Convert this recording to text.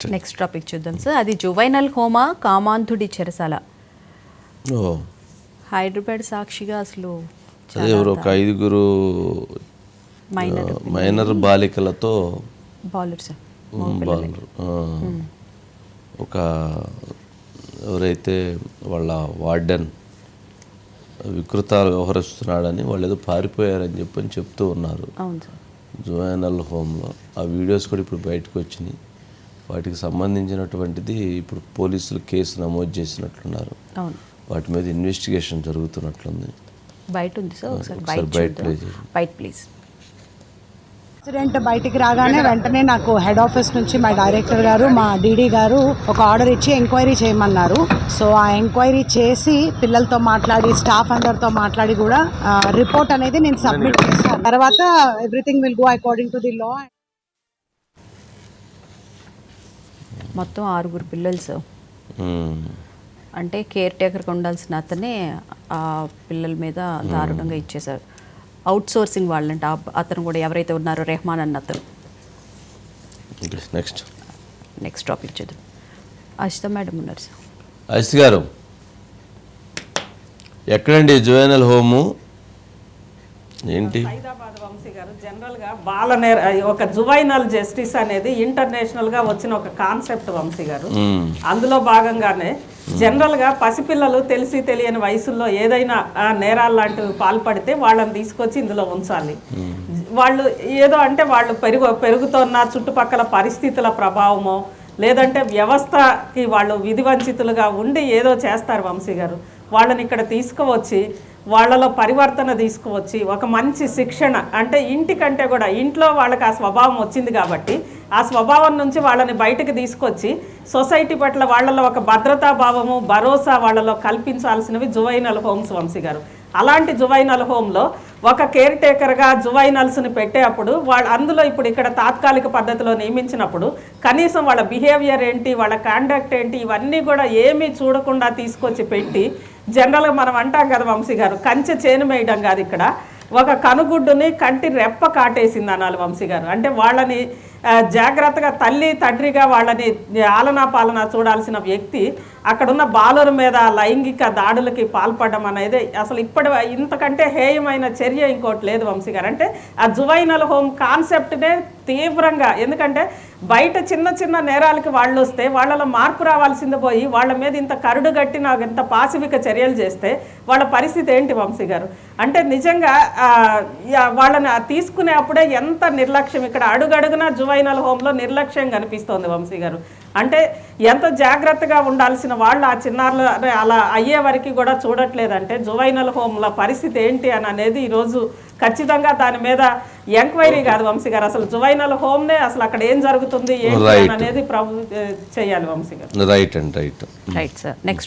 Next topic చూద్దాం sir అది juvenile హోమా కామాంధుడి చెరసాల? హైదరాబాద్ సాక్షిగా అసలు ఎవరు ఒక ఐదుగురు మైనర్ బాలికలతో బాలర్ సార్ ఒక ఎవరైతే వాళ్ళ వార్డెన్ వికృతాలు వ్యవహరిస్తున్నాడని వాళ్ళు ఏదో పారిపోయారని చెప్పని చెప్తూ ఉన్నారు. జువైనల్ హోమ్లో. ఆ వీడియోస్ కూడా ఇప్పుడు బయటకు వచ్చినాయి. వాటికి సంబంధించినటువంటిది ఇప్పుడు పోలీసులు కేసు నమోదు చేసినట్లున్నారు. అవును. వాటి మీద ఇన్వెస్టిగేషన్ జరుగుతున్నట్లుంది. బయట ఉంది సార్ ఒకసారి ప్లీజ్ ఇన్సిడెంట్ బయటికి రాగానే వెంటనే నాకు హెడ్ ఆఫీస్ నుంచి మా డైరెక్టర్ గారు మా డీడీ గారు ఒక ఆర్డర్ ఇచ్చి ఎంక్వైరీ చేయమన్నారు. సో ఆ ఎంక్వైరీ చేసి పిల్లలతో మాట్లాడి స్టాఫ్ అందరితో మాట్లాడి కూడా రిపోర్ట్ అనేది నేను సబ్మిట్ చేశాను. తర్వాత everything will go according to the law మొత్తం ఆరుగురు పిల్లలు సార్. అంటే కేర్ టేకర్గా ఉండాల్సిన అతనే ఆ పిల్లల మీద దారుణంగా ఇచ్చేశారు. అవుట్ సోర్సింగ్ వాళ్ళంట అతను కూడా ఎవరైతే ఉన్నారో రెహమాన్ అన్న అతను. నెక్స్ట్ నెక్స్ట్ టాపిక్ చూద్దాం. అజిత మేడం ఉన్నారు సార్ అజిత్ గారు ఎక్కడండి జువైనల్ హోము? ఏంటి? గారు జనరల్గా బాల నేర ఒక జువైనల్ జస్టిస్ అనేది ఇంటర్నేషనల్గా వచ్చిన ఒక కాన్సెప్ట్ వంశీ గారు. అందులో భాగంగానే జనరల్గా పసిపిల్లలు తెలిసి తెలియని వయసుల్లో ఏదైనా ఆ, నేరాలు లాంటివి పాల్పడితే వాళ్ళని తీసుకొచ్చి ఇందులో ఉంచాలి. వాళ్ళు ఏదో అంటే వాళ్ళు పెరుగు పెరుగుతున్న చుట్టుపక్కల పరిస్థితుల ప్రభావమో లేదంటే వ్యవస్థకి వాళ్ళు విధివంచితులుగా ఉండి ఏదో చేస్తారు వంశీ గారు. వాళ్ళని ఇక్కడ తీసుకువచ్చి వాళ్ళలో పరివర్తన తీసుకువచ్చి ఒక మంచి శిక్షణ అంటే ఇంటికంటే కూడా ఇంట్లో వాళ్ళకి ఆ స్వభావం వచ్చింది కాబట్టి ఆ స్వభావం నుంచి వాళ్ళని బయటకు తీసుకొచ్చి సొసైటీ పట్ల వాళ్ళలో ఒక భద్రతా భావము భరోసా వాళ్ళలో కల్పించాల్సినవి జువైనల్ హోమ్స్ వంశీ గారు. అలాంటి జువైనల్ హోమ్లో ఒక కేర్ టేకర్గా జువైనల్స్ని పెట్టేటప్పుడు వాళ్ళు అందులో ఇప్పుడు ఇక్కడ తాత్కాలిక పద్ధతిలో నియమించినప్పుడు కనీసం వాళ్ళ బిహేవియర్ ఏంటి వాళ్ళ కాండక్ట్ ఏంటి ఇవన్నీ కూడా ఏమీ చూడకుండా తీసుకొచ్చి పెట్టి జనరల్గా మనం అంటాం కదా వంశీ గారు కంచె చేను వేయడం కాదు ఇక్కడ. ఒక కనుగుడ్డుని కంటి రెప్ప కాటేసింది అనాలి వంశీ గారు. అంటే వాళ్ళని జాగ్రత్తగా తల్లి తండ్రిగా వాళ్ళని ఆలనా పాలన చూడాల్సిన వ్యక్తి అక్కడున్న బాలుర మీద లైంగిక దాడులకి పాల్పడడం అనేది అసలు ఇప్పటి ఇంతకంటే హేయమైన చర్య ఇంకోటి లేదు వంశీ గారు. అంటే ఆ జువైనల్ హోమ్ కాన్సెప్ట్నే తీవ్రంగా ఎందుకంటే బయట చిన్న చిన్న నేరాలకి వాళ్ళు వస్తే వాళ్ళలో మార్పు రావాల్సింది పోయి వాళ్ళ మీద ఇంత కరుడు గట్టి నాకు ఇంత పాశవిక చర్యలు చేస్తే వాళ్ళ పరిస్థితి ఏంటి వంశీ గారు? అంటే నిజంగా వాళ్ళని తీసుకునే అప్పుడే ఎంత నిర్లక్ష్యం ఇక్కడ అడుగడుగున జువైనల్ హోమ్లో నిర్లక్ష్యం కనిపిస్తోంది వంశీ గారు. అంటే ఎంత జాగ్రత్తగా ఉండాల్సిన వాళ్ళు ఆ చిన్నారులు అలా అయ్యే వరకు కూడా చూడట్లేదంటే జువైనల్ హోమ్ల పరిస్థితి ఏంటి అని అనేది ఈరోజు ఖచ్చితంగా దాని మీద ఎంక్వైరీ కాదు వంశీ గారు. అసలు జువైనల్ హోమ్నే అసలు అక్కడ ఏం జరుగుతుంది ఏంటి అనేది ప్రభు చేయాలి వంశీ గారు. Right and right right sir next